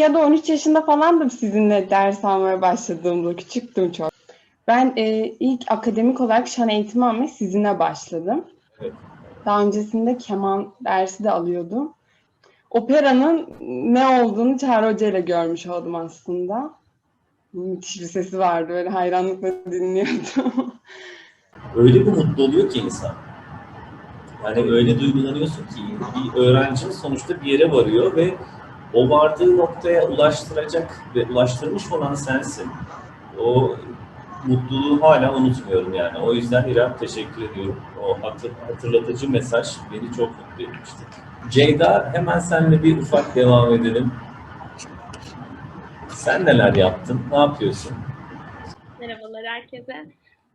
ya da 13 yaşında falandım sizinle ders almaya başladığımda. Küçüktüm çok. Ben e, ilk akademik olarak şan eğitimi almaya sizinle başladım. Evet. Daha öncesinde keman dersi de alıyordum. Operanın ne olduğunu Çağrı Hoca ile görmüş oldum aslında. Müthiş bir sesi vardı. Böyle hayranlıkla dinliyordum. Öyle bir mutlu oluyor ki insan. Yani öyle duygulanıyorsun ki bir öğrenci sonuçta bir yere varıyor ve o vardığı noktaya ulaştıracak ve ulaştırmış olan sensin. O mutluluğu hala unutmuyorum yani. O yüzden İrem teşekkür ediyorum. O hatır, hatırlatıcı mesaj beni çok mutlu etmişti. Ceyda hemen seninle bir ufak devam edelim. Sen neler yaptın? Ne yapıyorsun? Merhabalar herkese.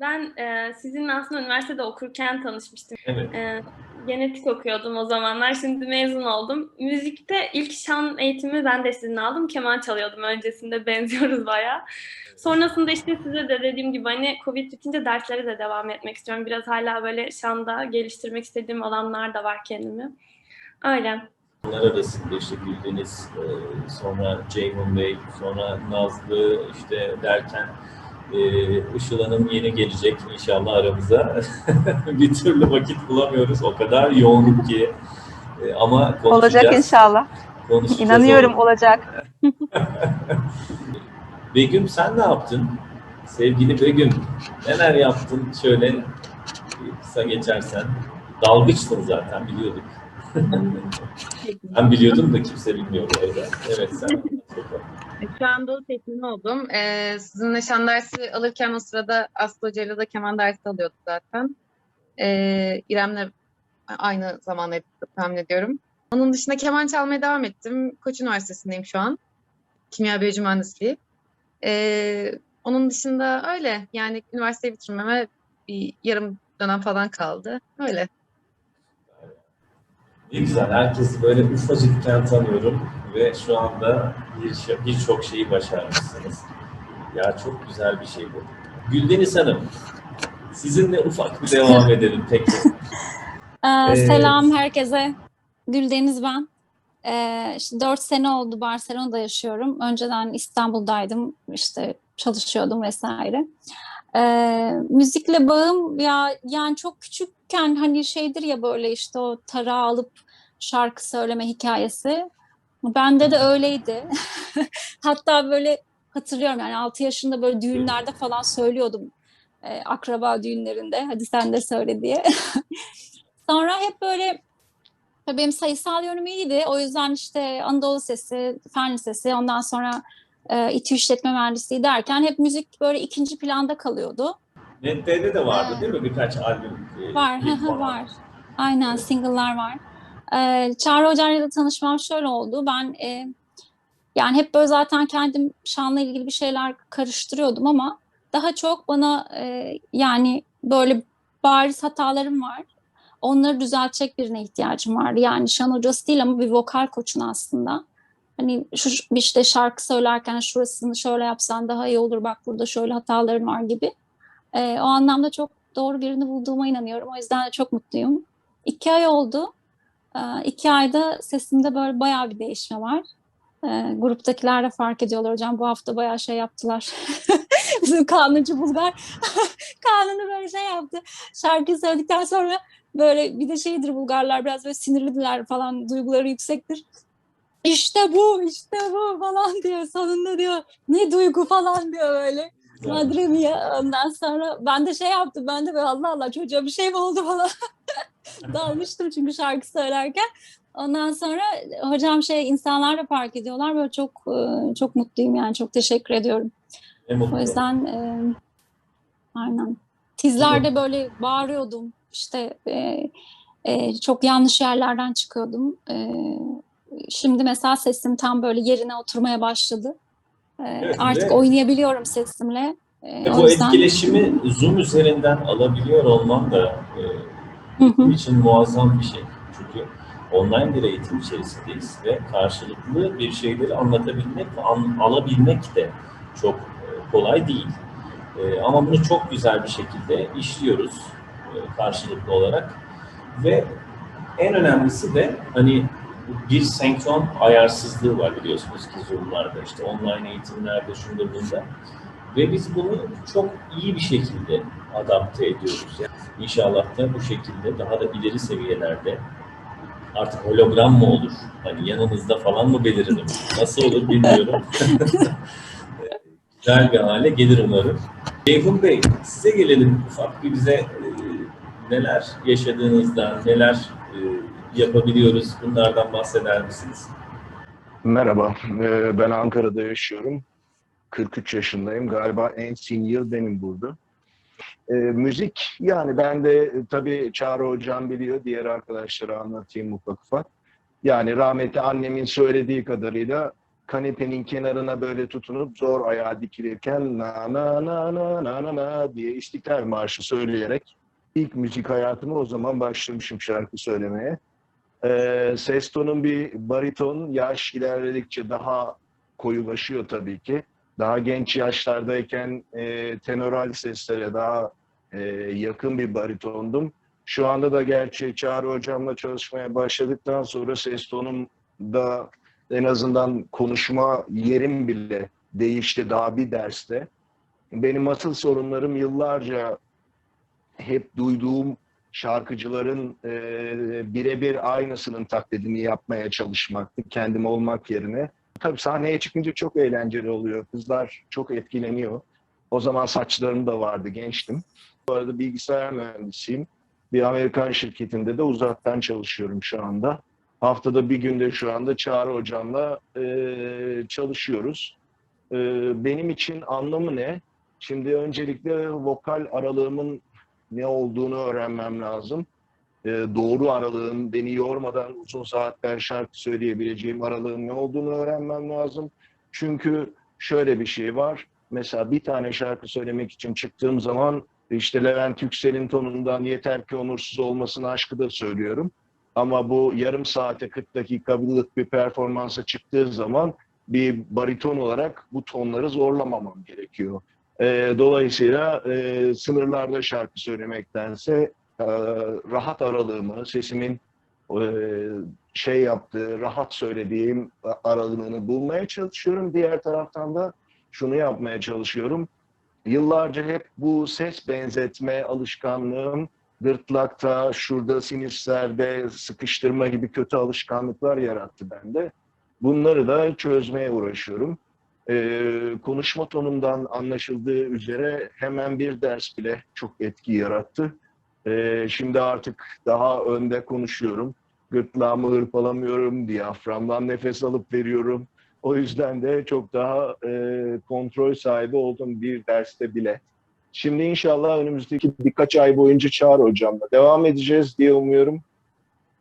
Ben e, sizinle aslında üniversitede okurken tanışmıştım. Evet. E, genetik okuyordum o zamanlar. Şimdi mezun oldum. Müzikte ilk şan eğitimi ben de sizinle aldım. Keman çalıyordum öncesinde. Benziyoruz bayağı. Sonrasında işte size de dediğim gibi hani Covid bitince derslere de devam etmek istiyorum. Biraz hala böyle şanda geliştirmek istediğim alanlar da var kendimi. Öyle. Onlar arasında işte Güldeniz, e, sonra Ceyhun Bey, sonra Nazlı işte derken e, Işıl Hanım yeni gelecek inşallah aramıza. bir türlü vakit bulamıyoruz. O kadar yoğunluk ki. E, ama konuşacağız. Olacak inşallah. konuşacağız İnanıyorum onu. olacak. Begüm sen ne yaptın? Sevgili Begüm neler yaptın? Şöyle kısa geçersen. Dalgıçtın zaten biliyorduk. ben biliyordum da kimse bilmiyor arada. Evet sen. Şu anda seçmen oldum. Ee, sizinle şan dersi alırken o sırada Aslı Hoca'yla da keman dersi alıyorduk zaten. Ee, İrem'le aynı zamanda tahmin ediyorum. Onun dışında keman çalmaya devam ettim. Koç Üniversitesi'ndeyim şu an. Kimya Biyoloji Mühendisliği. Ee, onun dışında öyle. Yani üniversiteyi bitirmeme bir yarım dönem falan kaldı. Öyle. Ne güzel. Herkesi böyle ufacıkken tanıyorum ve şu anda bir- birçok şeyi başarmışsınız. Ya çok güzel bir şey bu. Güldeniz Hanım, sizinle ufak bir devam edelim peki. Ee, Ee, selam herkese. Güldeniz ben. Ee, işte 4 sene oldu Barcelona'da yaşıyorum. Önceden İstanbul'daydım. işte çalışıyordum vesaire. Ee, müzikle bağım ya yani çok küçükken hani şeydir ya böyle işte o tarağı alıp şarkı söyleme hikayesi. Bende de öyleydi. Hatta böyle hatırlıyorum yani 6 yaşında böyle düğünlerde falan söylüyordum. Ee, akraba düğünlerinde. Hadi sen de söyle diye. Sonra hep böyle tabii benim sayısal yönüm iyiydi. O yüzden işte Anadolu Sesi, Fen Lisesi, ondan sonra e, İTÜ İşletme Mühendisliği derken hep müzik böyle ikinci planda kalıyordu. NetD'de de vardı Evet. değil mi birkaç albüm? e, Var, falan? var. Aynen single'lar var. Ee, Çağrı Hoca'yla da tanışmam şöyle oldu. Ben e, yani hep böyle zaten kendim şanla ilgili bir şeyler karıştırıyordum ama daha çok bana e, yani böyle bariz hatalarım var. Onları düzeltecek birine ihtiyacım vardı. Yani şan hocası değil ama bir vokal koçuna aslında. Hani şu işte şarkı söylerken şurasını şöyle yapsan daha iyi olur. Bak burada şöyle hataların var gibi. Ee, o anlamda çok doğru birini bulduğuma inanıyorum. O yüzden de çok mutluyum. İki ay oldu. Ee, iki ayda sesimde böyle bayağı bir değişme var. Ee, gruptakiler de fark ediyorlar hocam. Bu hafta bayağı şey yaptılar. Bizim kanuncu Bulgar kanunu böyle şey yaptı. Şarkıyı söyledikten sonra böyle bir de şeydir Bulgarlar biraz böyle sinirlidirler falan duyguları yüksektir. İşte bu, işte bu falan diyor. Sonunda diyor ne duygu falan diyor böyle. Madre mia. Ondan sonra ben de şey yaptım. Ben de böyle Allah Allah çocuğa bir şey mi oldu falan. Dalmıştım çünkü şarkı söylerken. Ondan sonra hocam şey insanlar da fark ediyorlar. Böyle çok e, çok mutluyum yani. Çok teşekkür ediyorum. O yüzden e, aynen. Tizlerde böyle bağırıyordum. İşte e, e, çok yanlış yerlerden çıkıyordum. E, şimdi mesela sesim tam böyle yerine oturmaya başladı. E, Evet, artık ve- oynayabiliyorum sesimle. E, o bu yüzden- etkileşimi Zoom üzerinden alabiliyor olman da e, Benim için muazzam bir şey. Çünkü online bir eğitim içerisindeyiz ve karşılıklı bir şeyleri anlatabilmek an- alabilmek de çok e, kolay değil. E, ama bunu çok güzel bir şekilde işliyoruz e, karşılıklı olarak ve en önemlisi de hani bir senkron ayarsızlığı var biliyorsunuz ki Zoom'larda, işte online eğitimlerde, şunda bunda. Ve biz bunu çok iyi bir şekilde adapte ediyoruz. Yani inşallah da bu şekilde daha da ileri seviyelerde artık hologram mı olur? Hani yanınızda falan mı beliririm? Nasıl olur bilmiyorum. Güzel bir hale gelir umarım. Ceyhun Bey, size gelelim. Ufak bir bize e, neler yaşadığınızdan, neler e, yapabiliyoruz bunlardan bahseder misiniz? Merhaba, ee, ben Ankara'da yaşıyorum. 43 yaşındayım. Galiba en senior benim burada. Ee, müzik, yani ben de e, tabii Çağrı Hocam biliyor, diğer arkadaşlara anlatayım ufak ufak. Yani rahmetli annemin söylediği kadarıyla kanepenin kenarına böyle tutunup zor ayağa dikilirken na na na na na na na diye İstiklal Marşı söyleyerek ilk müzik hayatıma o zaman başlamışım şarkı söylemeye. Ee, ses tonun bir bariton yaş ilerledikçe daha koyulaşıyor tabii ki. Daha genç yaşlardayken e, tenoral seslere daha e, yakın bir baritondum. Şu anda da gerçi Çağrı Hocam'la çalışmaya başladıktan sonra ses tonum da en azından konuşma yerim bile değişti daha bir derste. Benim asıl sorunlarım yıllarca hep duyduğum şarkıcıların e, birebir aynısının taklidini yapmaya çalışmaktı kendim olmak yerine. Tabii sahneye çıkınca çok eğlenceli oluyor. Kızlar çok etkileniyor. O zaman saçlarım da vardı, gençtim. Bu arada bilgisayar mühendisiyim. Bir Amerikan şirketinde de uzaktan çalışıyorum şu anda. Haftada bir günde şu anda Çağrı Hocam'la e, çalışıyoruz. E, benim için anlamı ne? Şimdi öncelikle vokal aralığımın ne olduğunu öğrenmem lazım. Ee, doğru aralığın, beni yormadan uzun saatler şarkı söyleyebileceğim aralığın ne olduğunu öğrenmem lazım. Çünkü şöyle bir şey var. Mesela bir tane şarkı söylemek için çıktığım zaman işte Levent Yüksel'in tonundan yeter ki onursuz olmasın aşkı da söylüyorum. Ama bu yarım saate 40 dakikalık bir performansa çıktığı zaman bir bariton olarak bu tonları zorlamamam gerekiyor. E, dolayısıyla e, sınırlarda şarkı söylemektense rahat aralığımı, sesimin e, şey yaptığı, rahat söylediğim aralığını bulmaya çalışıyorum. Diğer taraftan da şunu yapmaya çalışıyorum. Yıllarca hep bu ses benzetme alışkanlığım gırtlakta, şurada sinislerde sıkıştırma gibi kötü alışkanlıklar yarattı bende. Bunları da çözmeye uğraşıyorum. Ee, konuşma tonumdan anlaşıldığı üzere hemen bir ders bile çok etki yarattı. Ee, şimdi artık daha önde konuşuyorum. Gırtlağımı hırpalamıyorum, diyaframdan nefes alıp veriyorum. O yüzden de çok daha e, kontrol sahibi oldum bir derste bile. Şimdi inşallah önümüzdeki birkaç ay boyunca Çağrı Hocam'la devam edeceğiz diye umuyorum.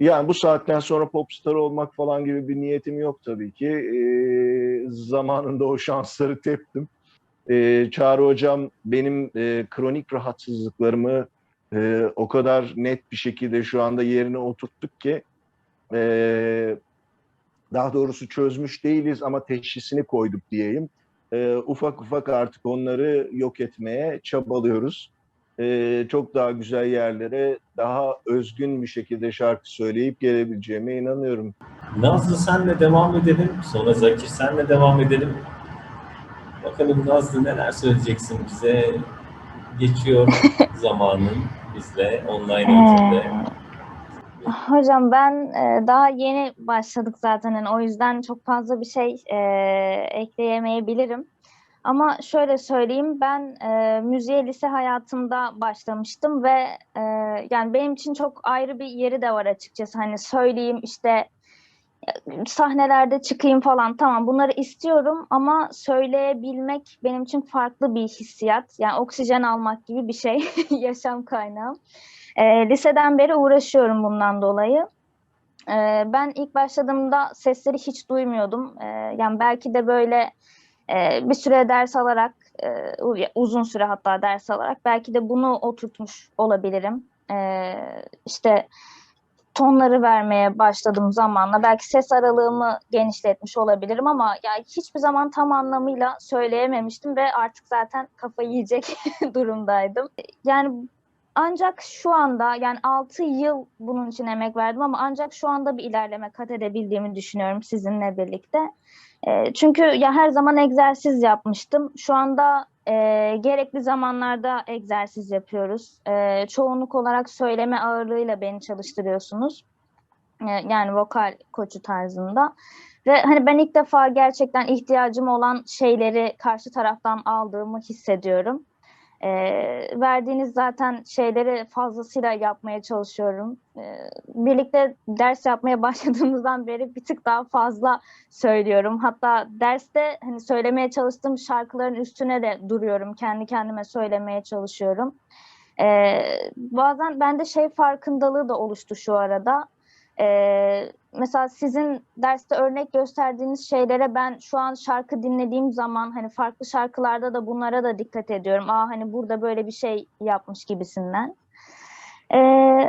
Yani bu saatten sonra popstar olmak falan gibi bir niyetim yok tabii ki. Ee, zamanında o şansları teptim. Ee, Çağrı Hocam benim e, kronik rahatsızlıklarımı e, o kadar net bir şekilde şu anda yerine oturttuk ki e, daha doğrusu çözmüş değiliz ama teşhisini koyduk diyeyim. E, ufak ufak artık onları yok etmeye çabalıyoruz e, çok daha güzel yerlere daha özgün bir şekilde şarkı söyleyip gelebileceğime inanıyorum. Nazlı senle devam edelim. Sonra Zakir senle devam edelim. Bakalım Nazlı neler söyleyeceksin bize? Geçiyor zamanın bizle online eğitimde. Hocam ben e, daha yeni başladık zaten hani o yüzden çok fazla bir şey e, ekleyemeyebilirim. Ama şöyle söyleyeyim ben e, müziğe lise hayatımda başlamıştım ve e, yani benim için çok ayrı bir yeri de var açıkçası. Hani söyleyeyim işte sahnelerde çıkayım falan tamam bunları istiyorum ama söyleyebilmek benim için farklı bir hissiyat. Yani oksijen almak gibi bir şey yaşam kaynağım. E, liseden beri uğraşıyorum bundan dolayı. E, ben ilk başladığımda sesleri hiç duymuyordum. E, yani belki de böyle e, bir süre ders alarak, e, uzun süre hatta ders alarak belki de bunu oturtmuş olabilirim. E, işte tonları vermeye başladığım zamanla belki ses aralığımı genişletmiş olabilirim ama ya hiçbir zaman tam anlamıyla söyleyememiştim ve artık zaten kafayı yiyecek durumdaydım. Yani ancak şu anda yani 6 yıl bunun için emek verdim ama ancak şu anda bir ilerleme kat edebildiğimi düşünüyorum sizinle birlikte. E, çünkü ya her zaman egzersiz yapmıştım. Şu anda e, gerekli zamanlarda egzersiz yapıyoruz. E, çoğunluk olarak söyleme ağırlığıyla beni çalıştırıyorsunuz. E, yani vokal koçu tarzında. Ve hani ben ilk defa gerçekten ihtiyacım olan şeyleri karşı taraftan aldığımı hissediyorum. Ee, verdiğiniz zaten şeyleri fazlasıyla yapmaya çalışıyorum. Ee, birlikte ders yapmaya başladığımızdan beri bir tık daha fazla söylüyorum. Hatta derste hani söylemeye çalıştığım şarkıların üstüne de duruyorum. Kendi kendime söylemeye çalışıyorum. Ee, bazen bende şey farkındalığı da oluştu şu arada. Ee, mesela sizin derste örnek gösterdiğiniz şeylere ben şu an şarkı dinlediğim zaman hani farklı şarkılarda da bunlara da dikkat ediyorum. Aa hani burada böyle bir şey yapmış gibisinden. Ee,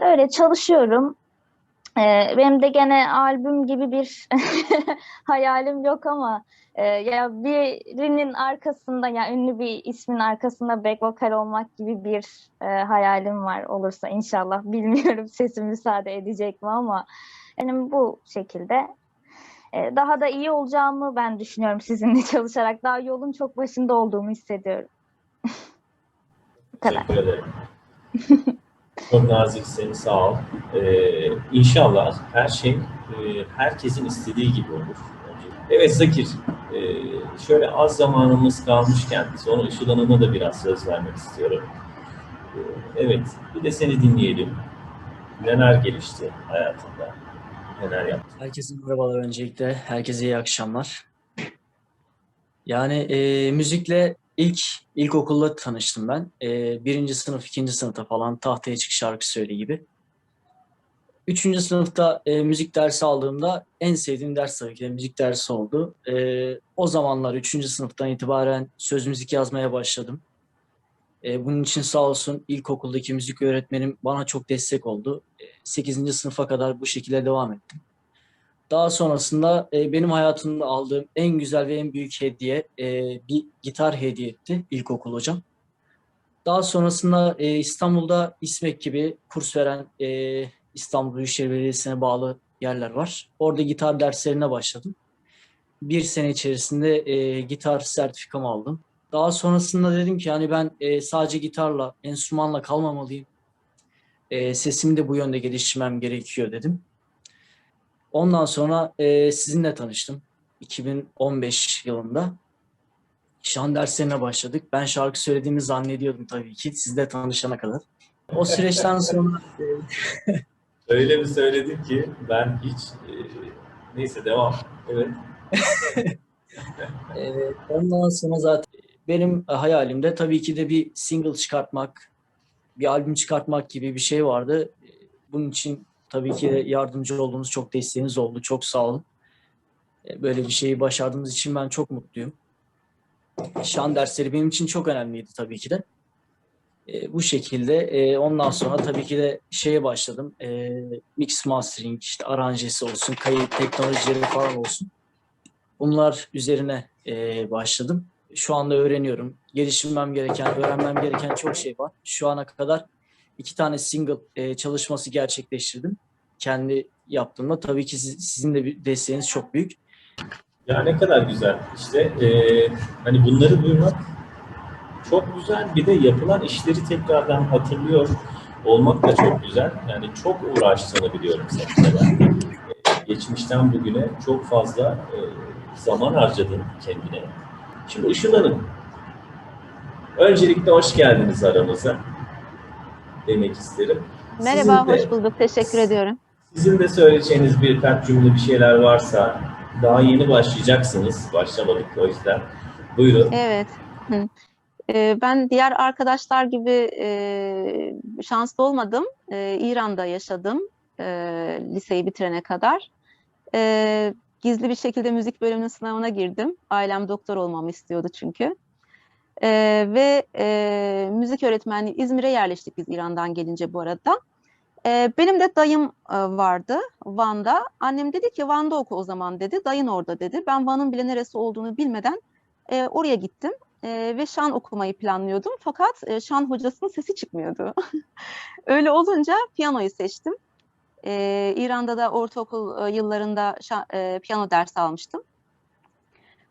öyle çalışıyorum. Ee, benim de gene albüm gibi bir hayalim yok ama e, ya birinin arkasında ya ünlü bir ismin arkasında back vokal olmak gibi bir e, hayalim var olursa inşallah. Bilmiyorum sesim müsaade edecek mi ama benim bu şekilde e, daha da iyi olacağımı ben düşünüyorum sizinle çalışarak. Daha yolun çok başında olduğumu hissediyorum. bu kadar. Teşekkür ederim. Çok naziksin, sağ ol. Ee, inşallah her şey e, herkesin istediği gibi olur. Evet Zakir, e, şöyle az zamanımız kalmışken sonra Işıl Hanım'a da biraz söz vermek istiyorum. Evet, bir de seni dinleyelim. Neler gelişti hayatında? Neler yaptın? Herkese merhabalar öncelikle. Herkese iyi akşamlar. Yani e, müzikle ilk ilkokulda tanıştım ben. E, birinci sınıf, ikinci sınıfta falan tahtaya çık şarkı söyle gibi. Üçüncü sınıfta e, müzik dersi aldığımda en sevdiğim ders tabii ki de müzik dersi oldu. E, o zamanlar üçüncü sınıftan itibaren söz müzik yazmaya başladım. E, bunun için sağ olsun ilkokuldaki müzik öğretmenim bana çok destek oldu. E, 8. sınıfa kadar bu şekilde devam ettim. Daha sonrasında e, benim hayatımda aldığım en güzel ve en büyük hediye e, bir gitar hediye etti ilkokul hocam. Daha sonrasında e, İstanbul'da İSMEK gibi kurs veren e, İstanbul Büyükşehir Belediyesi'ne bağlı yerler var. Orada gitar derslerine başladım. Bir sene içerisinde e, gitar sertifikamı aldım. Daha sonrasında dedim ki yani ben e, sadece gitarla, enstrümanla kalmamalıyım. E, sesimi de bu yönde geliştirmem gerekiyor dedim. Ondan sonra e, sizinle tanıştım. 2015 yılında. Şan derslerine başladık. Ben şarkı söylediğimi zannediyordum tabii ki sizle tanışana kadar. O süreçten sonra e, Öyle mi söyledin ki ben hiç... e, neyse devam. Evet. e, ondan sonra zaten benim hayalimde tabii ki de bir single çıkartmak, bir albüm çıkartmak gibi bir şey vardı. E, Bunun için tabii ki yardımcı olduğunuz çok desteğiniz oldu. Çok sağ olun. E, Böyle bir şeyi başardığımız için ben çok mutluyum. Şan dersleri benim için çok önemliydi tabii ki de. E, bu şekilde e, ondan sonra tabii ki de şeye başladım. E, mix mastering, işte aranjesi olsun, kayıt teknolojileri falan olsun. Bunlar üzerine e, başladım. Şu anda öğreniyorum. Geliştirmem gereken, öğrenmem gereken çok şey var. Şu ana kadar iki tane single e, çalışması gerçekleştirdim. Kendi yaptığımda. Tabii ki siz- sizin de bir desteğiniz çok büyük. Ya ne kadar güzel. İşte e, hani bunları duymak çok güzel. Bir de yapılan işleri tekrardan hatırlıyor olmak da çok güzel. Yani çok uğraştığını biliyorum. E, geçmişten bugüne çok fazla e, zaman harcadın kendine. Şimdi Işıl Hanım, öncelikle hoş geldiniz aramıza demek isterim. Merhaba, Sizin de- hoş bulduk. Teşekkür ediyorum. Sizin de söyleyeceğiniz birkaç cümle bir şeyler varsa daha yeni başlayacaksınız. Başlamadık o yüzden. Buyurun. Evet. Hı. Ee, Ben diğer arkadaşlar gibi e, şanslı olmadım. E, İran'da yaşadım e, liseyi bitirene kadar. Gizli bir şekilde müzik bölümünün sınavına girdim. Ailem doktor olmamı istiyordu çünkü. E, Ve e, müzik öğretmenliği İzmir'e yerleştik biz İran'dan gelince bu arada. E, Benim de dayım e, vardı Van'da. Annem dedi ki Van'da oku o zaman dedi. Dayın orada dedi. Ben Van'ın bile neresi olduğunu bilmeden e, oraya gittim. e, ve şan okumayı planlıyordum. Fakat e, şan hocasının sesi çıkmıyordu. Öyle olunca piyanoyu seçtim. E, İran'da da ortaokul e, yıllarında şa- e, piyano dersi almıştım.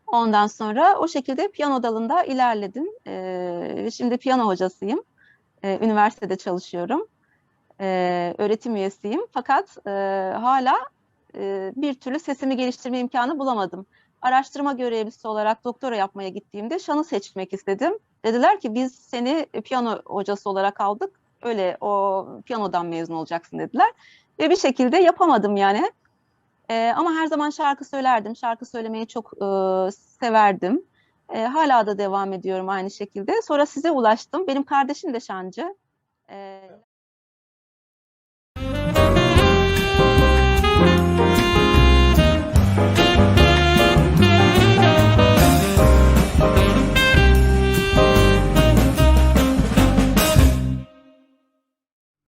Ondan sonra o şekilde piyano dalında ilerledim. E, şimdi piyano hocasıyım. E, üniversitede çalışıyorum. E, öğretim üyesiyim. Fakat e, hala e, bir türlü sesimi geliştirme imkanı bulamadım. Araştırma görevlisi olarak doktora yapmaya gittiğimde şanı seçmek istedim. Dediler ki biz seni piyano hocası olarak aldık. Öyle o piyanodan mezun olacaksın dediler. Ve bir şekilde yapamadım yani. E, ama her zaman şarkı söylerdim. Şarkı söylemeyi çok e, severdim. E, hala da devam ediyorum aynı şekilde. Sonra size ulaştım. Benim kardeşim de şancı. E,